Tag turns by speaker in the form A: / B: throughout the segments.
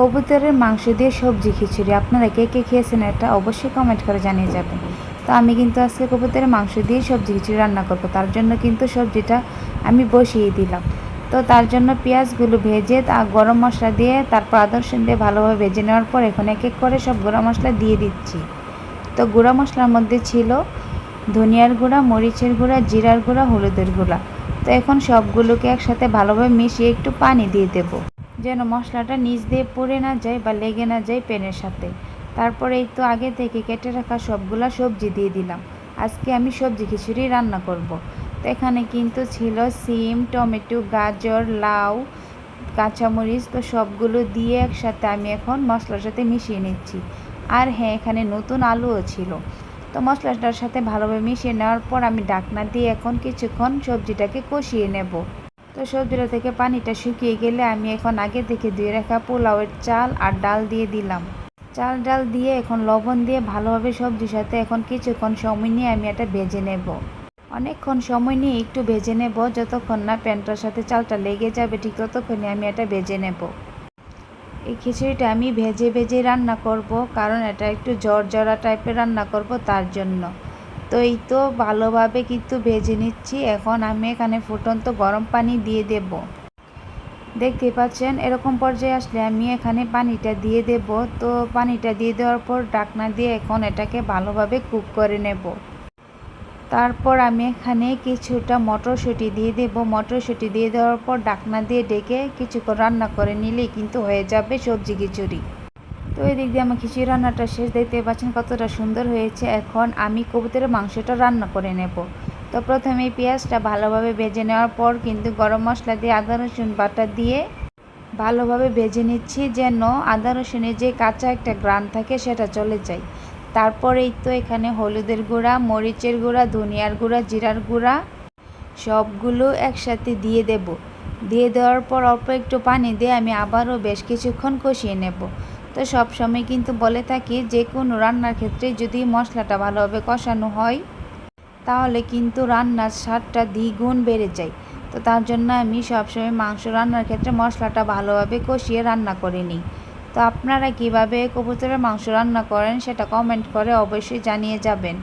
A: কবুতরের মাংস দিয়ে সবজি খিচুড়ি। আপনারা কে কে খেয়েছেন এটা অবশ্যই কমেন্ট করে জানিয়ে যাবেন। তো আমি কিন্তু আজকে কবুতরের মাংস দিয়ে সবজি খিচুড়ি রান্না করব। তার জন্য কিন্তু সবজিটা আমি বসিয়ে দিলাম। তো তার জন্য পেঁয়াজগুলো ভেজে তা গরম মশলা দিয়ে তারপর আদা রসুন দিয়ে ভালোভাবে ভেজে নেওয়ার পর এখন এক এক করে সব গুঁড়া মশলা দিয়ে দিচ্ছি। তো গুঁড়া মশলার মধ্যে ছিল ধনিয়ার গুঁড়া, মরিচের গুঁড়া, জিরার গুঁড়া, হলুদের গুঁড়া। তো এখন সবগুলোকে একসাথে ভালোভাবে মিশিয়ে একটু পানি দিয়ে দেবো। যেন মশলাটা নিচ দিয়ে পড়ে না যায় বা লেগে না যায় প্যানের সাথে। তারপরে এই তো আগে থেকে কেটে রাখা সবগুলা সবজি দিয়ে দিলাম। আজকে আমি সবজি খিচুড়ি রান্না করব। তো এখানে কিন্তু ছিল সিম, টমেটো, গাজর, লাউ, কাঁচামরিচ, তো সবগুলো দিয়ে একসাথে আমি এখন মশলার সাথে মিশিয়ে নিচ্ছি। আর হ্যাঁ এখানে নতুন আলুও ছিল। তো মশলাটার সাথে ভালোভাবে মিশিয়ে নেওয়ার পর আমি ডাকনা দিয়ে এখন কিছুক্ষণ সবজিটাকে কষিয়ে নেব। তো সবজিটা থেকে পানিটা শুকিয়ে গেলে আমি এখন আগে থেকে ধুয়ে রাখা পোলাওয়ের চাল আর ডাল দিয়ে দিলাম। চাল ডাল দিয়ে এখন লবণ দিয়ে ভালোভাবে সবজির সাথে এখন কিছুক্ষণ সময় নিয়ে আমি এটা ভেজে নেব। অনেকক্ষণ সময় নিয়ে একটু ভেজে নেব, যতক্ষণ না প্যানটার সাথে চালটা লেগে যাবে ঠিক ততক্ষণই আমি এটা ভেজে নেব। এই খিচুড়িটা আমি ভেজে ভেজে রান্না করব, কারণ এটা একটু জর্জরা টাইপের রান্না করব তার জন্য। তো এই তো ভালোভাবে কিন্তু ভেজে নিচ্ছি। এখন আমি এখানে ফুটন্ত গরম পানি দিয়ে দেব। দেখতে পাচ্ছেন, এরকম পর্যায়ে আসলে আমি এখানে পানিটা দিয়ে দেব। তো পানিটা দিয়ে দেওয়ার পর ডাকনা দিয়ে এখন এটাকে ভালোভাবে কুক করে নেব। তারপর আমি এখানে কিছুটা মটরশুঁটি দিয়ে দেব। মটরশুঁটি দিয়ে দেওয়ার পর ডাকনা দিয়ে ডেকে কিছুক্ষণ রান্না করে নিলেই কিন্তু হয়ে যাবে সবজি খিচুড়ি। তো এই দিক দিয়ে আমার খিচুড়ি রান্নাটা শেষ। দেখতে পাচ্ছেন কতটা সুন্দর হয়েছে। এখন আমি কবুতরের মাংসটা রান্না করে নেব। তো প্রথমে পেঁয়াজটা ভালোভাবে ভেজে নেওয়ার পর কিন্তু গরম মশলা দিয়ে আদা, রসুন বাটা দিয়ে ভালোভাবে ভেজে নিচ্ছি যেন আদা, রসুনের যে কাঁচা একটা গ্রান থাকে সেটা চলে যায়। তারপরেই তো এখানে হলুদের গুঁড়া, মরিচের গুঁড়া, ধনিয়ার গুঁড়া, জিরার গুঁড়া সবগুলো একসাথে দিয়ে দেব। দিয়ে দেওয়ার পর অল্প একটু পানি দিয়ে আমি আবারও বেশ কিছুক্ষণ কষিয়ে নেব। তো সব সময় কিন্তু বলে থাকি যে কোনো রান্নার ক্ষেত্রে যদি মশলাটা ভালোভাবে কষানো হয়, তাহলে কিন্তু রান্নার স্বাদটা দ্বিগুণ বেড়ে যায়। তো তার জন্য আমি সবসময় মাংস রান্নার ক্ষেত্রে মশলাটা ভালোভাবে কষিয়ে রান্না করে নিই। তো আপনারা কীভাবে কবুতরের মাংস রান্না করেন সেটা কমেন্ট করে অবশ্যই জানিয়ে যাবেন।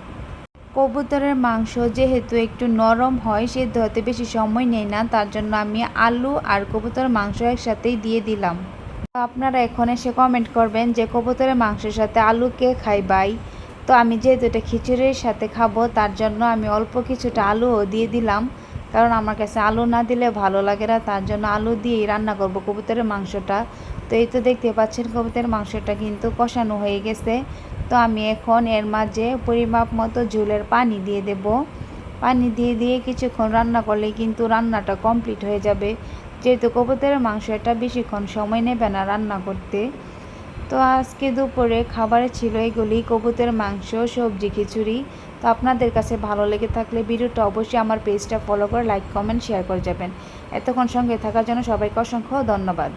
A: কবুতরের মাংস যেহেতু একটু নরম হয়, সেদ্ধ হতে বেশি সময় নেই না, তার জন্য আমি আলু আর কবুতরের মাংস একসাথেই দিয়ে দিলাম। আপনারা এখন এসে কমেন্ট করবেন যে কবুতরের মাংসের সাথে আলু কে খাই বাই তো আমি যেহেতু এটা খিচুড়ির সাথে খাব, তার জন্য আমি অল্প কিছুটা আলুও দিয়ে দিলাম। কারণ আমার কাছে আলু না দিলে ভালো লাগে না, তার জন্য আলু দিয়েই রান্না করব কবুতরের মাংসটা। তো এই তো দেখতে পাচ্ছেন কবুতরের মাংসটা কিন্তু কষানো হয়ে গেছে। তো আমি এখন এর মাঝে পরিমাপ মতো ঝুলের পানি দিয়ে দেব। পানি দিয়ে দিয়ে কিছুক্ষণ রান্না করলে কিন্তু রান্নাটা কমপ্লিট হয়ে যাবে। যেহেতু কবুতের মাংস এটা বেশিক্ষণ সময় নেবে না রান্না করতে, তো আজকে দুপুরে খাবারে ছিল এগুলি কবুতের মাংস, সবজি, খিচুড়ি। তো আপনাদের কাছে ভালো লেগে থাকলে ভিডিওটা অবশ্যই আমার পেজটা ফলো করে লাইক, কমেন্ট শেয়ার করে যাবেন। এতক্ষণ সঙ্গে থাকার জন্য সবাইকে অসংখ্য ধন্যবাদ।